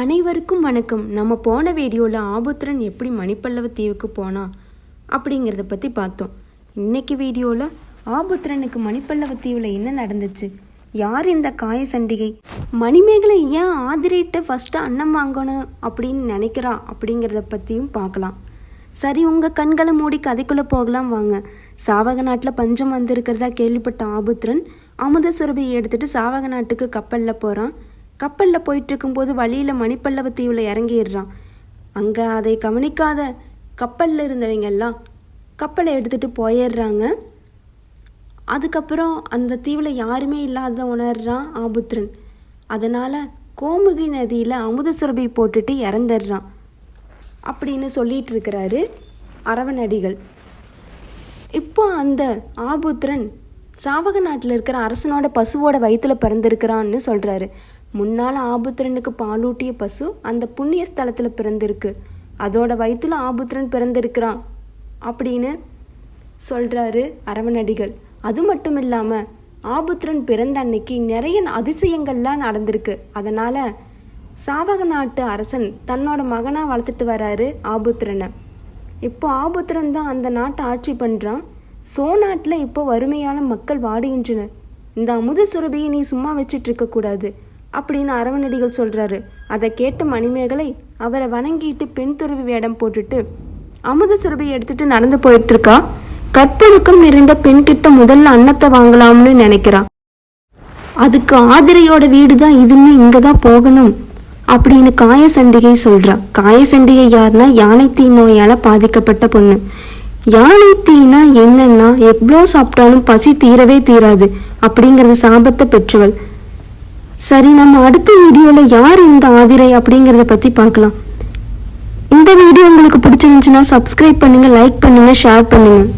அனைவருக்கும் வணக்கம். நம்ம போன வீடியோவில் ஆபுத்திரன் எப்படி மணிப்பல்லவ தீவுக்கு போனா அப்படிங்கிறத பற்றி பார்த்தோம். இன்னைக்கு வீடியோவில் ஆபுத்திரனுக்கு மணிப்பல்லவ தீவில் என்ன நடந்துச்சு? யார் இந்த காய சண்டிகை? மணிமேகலை ஏன் ஆதிரிட்ட ஃபஸ்ட்டு அன்னம் வாங்கணும் அப்படின்னு நினைக்கிறா அப்படிங்கிறத பற்றியும் பார்க்கலாம். சரி உங்கள் கண்களை மூடி கதைக்குள்ளே போகலாம் வாங்க. சாவக நாட்டில் பஞ்சம் வந்திருக்கிறதா கேள்விப்பட்ட ஆபுத்திரன் அமுத சுரபியை எடுத்துகிட்டு சாவக நாட்டுக்கு கப்பலில் போகிறான் கப்பலில் போயிட்டு இருக்கும்போது வழியில் மணிப்பல்லவ தீவில் இறங்கிடுறான். அங்கே அதை கவனிக்காத கப்பலில் இருந்தவங்க எல்லாம் கப்பலை எடுத்துகிட்டு போயிடுறாங்க. அதுக்கப்புறம் அந்த தீவில் யாருமே இல்லாத உணர்றான் ஆபுத்திரன் அதனால் கோமுகி நதியில் அமுத சுரபி போட்டுட்டு இறந்துடுறான். அப்படின்னு சொல்லிட்டு இருக்கிறாரு அரவணடிகள். இப்போ அந்த ஆபுத்திரன் சாவக நாட்டில் இருக்கிற அரசனோட பசுவோட வயிற்றுல பிறந்திருக்கிறான்னு சொல்கிறாரு முன்னால் ஆபுத்திரனுக்கு பாலூட்டிய பசு அந்த புண்ணிய ஸ்தலத்தில் பிறந்திருக்கு. அதோட வயிற்றில் ஆபுத்திரன் பிறந்திருக்கிறான் அப்படின்னு சொல்கிறாரு அரவணடிகள் அது மட்டும் இல்லாமல் ஆபுத்திரன் பிறந்த அன்னைக்கு நிறைய அதிசயங்கள்லாம் நடந்திருக்கு. அதனால் சாவக நாட்டு அரசன் தன்னோட மகனாக வளர்த்துட்டு வராரு ஆபுத்திரனை. இப்போ ஆபுத்திரன் தான் அந்த நாட்டை ஆட்சி பண்ணுறான் சோ நாட்டில் இப்போ வறுமையான மக்கள் வாடுகின்றனர். இந்த அமுத சுரபியை நீ சும்மா வச்சிட்டு இருக்கக்கூடாது அப்படின்னு அரவணடிகள் சொல்கிறாரு அதை கேட்ட மணிமேகலை அவரை வணங்கிட்டு பெண் துறவி வேடம் போட்டுட்டு அமுத சுரபி எடுத்துட்டு நடந்து போயிட்டு இருக்கா கற்பழுக்கம் நிறைந்த பெண்கிட்ட முதல்ல அன்னத்தை வாங்கலாம்னு நினைக்கிறா. அதுக்கு ஆதிரையோட வீடு தான் இதுன்னு இங்கே தான் போகணும் அப்படின்னு காயசண்டிகை சொல்றா. காயசண்டிகை யாருன்னா யானை தீ நோயால பாதிக்கப்பட்ட பொண்ணு. யானை தீனா என்னன்னா எவ்வளோ சாப்பிட்டாலும் பசி தீரவே தீராது அப்படிங்கிறது சாபத்தை பெற்றவள். சரி நம்ம அடுத்த வீடியோவில் யார் இந்த ஆதிரை அப்படிங்கிறத பற்றி பார்க்கலாம். இந்த வீடியோ உங்களுக்கு பிடிச்சிருந்துச்சுன்னா சப்ஸ்கிரைப் பண்ணுங்கள் லைக் பண்ணுங்கள் ஷேர் பண்ணுங்கள்